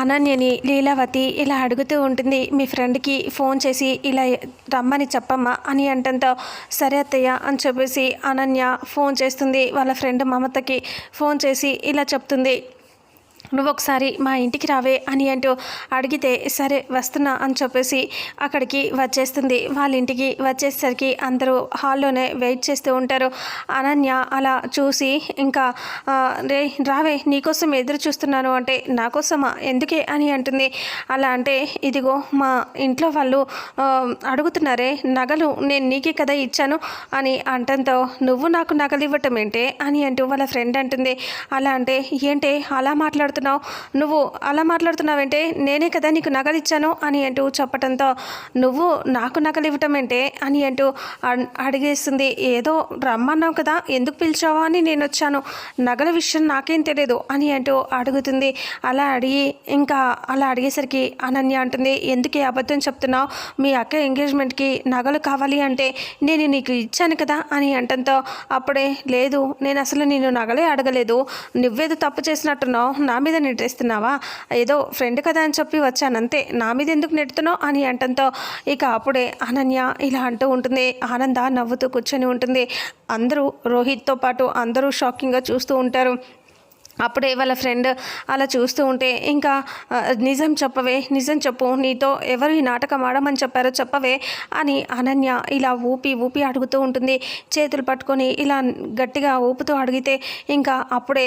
అనన్యని లీలావతి ఇలా అడుగుతూ ఉంటుంది మీ ఫ్రెండ్కి ఫోన్ చేసి ఇలా రమ్మని చెప్పమ్మా అని అంటంతో సరే అత్తయ్య అని చెప్పేసి అనన్య ఫోన్ చేస్తుంది వాళ్ళ ఫ్రెండ్ మమతకి ఫోన్ చేసి ఇలా చెప్తుంది. నువ్వు ఒకసారి మా ఇంటికి రావే అని అంటూ అడిగితే సరే వస్తున్నా అని చెప్పేసి అక్కడికి వచ్చేస్తుంది. వాళ్ళ ఇంటికి వచ్చేసరికి అందరూ హాల్లోనే వెయిట్ చేస్తూ ఉంటారు. అనన్య అలా చూసి ఇంకా రే రావే నీకోసం ఎదురు చూస్తున్నాను అంటే నా కోసమా ఎందుకే? అని అంటుంది. అలా అంటే ఇదిగో మా ఇంట్లో వాళ్ళు అడుగుతున్నారే నగలు నేను నీకే కదా ఇచ్చాను అని అంటంతో నువ్వు నాకు నగలు ఇవ్వటం ఏంటే? అని అంటూ వాళ్ళ ఫ్రెండ్ అంటుంది. అలా అంటే ఏంటే అలా మాట్లాడుతున్నావు? నువ్వు అలా మాట్లాడుతున్నావంటే నేనే కదా నీకు నగలు ఇచ్చాను అని అంటూ చెప్పటంతో నువ్వు నాకు నగలు ఇవ్వటం ఏంటే? అని అంటూ అడిగేస్తుంది ఏదో రమ్మన్నావు కదా ఎందుకు పిలిచావా అని నేను వచ్చాను నగల విషయం నాకేం తెలియదు అని అంటూ అడుగుతుంది. అలా అడిగి ఇంకా అలా అడిగేసరికి అనన్య అంటుంది ఎందుకు అబద్ధం చెప్తున్నావు? మీ అక్క ఎంగేజ్మెంట్కి నగలు కావాలి అంటే నేను నీకు ఇచ్చాను కదా అని అంటంతో అప్పుడే లేదు నేను అసలు నేను నగలే అడగలేదు. నువ్వేదో తప్పు చేసినట్టున్నావు. నా మీద నెట్టేస్తున్నావా? ఏదో ఫ్రెండ్ కదా అని చెప్పి వచ్చానంతే. నా మీద ఎందుకు నెట్టుతున్నావు? అని అంటంతో ఇక అప్పుడే అనన్య ఇలా అంటూ ఉంటుంది. ఆనంద నవ్వుతూ కూర్చొని ఉంటుంది. అందరూ రోహిత్తో పాటు అందరూ షాకింగ్గా చూస్తూ ఉంటారు. అప్పుడే వాళ్ళ ఫ్రెండ్ అలా చూస్తూ ఉంటే ఇంకా నిజం చెప్పవే నిజం చెప్పు నీతో ఎవరు ఈ నాటకం ఆడమని చెప్పారో చెప్పవే అని అనన్య ఇలా ఊపి ఊపి అడుగుతూ ఉంటుంది. చేతులు పట్టుకొని ఇలా గట్టిగా ఊపుతూ అడిగితే ఇంకా అప్పుడే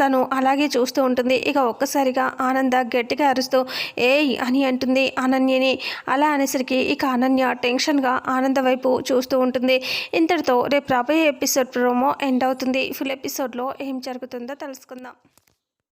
తను అలాగే చూస్తూ ఉంటుంది. ఇక ఒక్కసారిగా ఆనంద గట్టిగా అరుస్తూ ఏయ్ అని అంటుంది అనన్యని. అలా అనేసరికి ఇక అనన్య టెన్షన్గా ఆనంద వైపు చూస్తూ ఉంటుంది. ఇంతటితో రేపు రాబోయే ఎపిసోడ్ ప్రోమో ఎండ్ అవుతుంది. ఫుల్ ఎపిసోడ్లో ఏం జరుగుతుందో తెలుసుకుందాం. 감사합니다.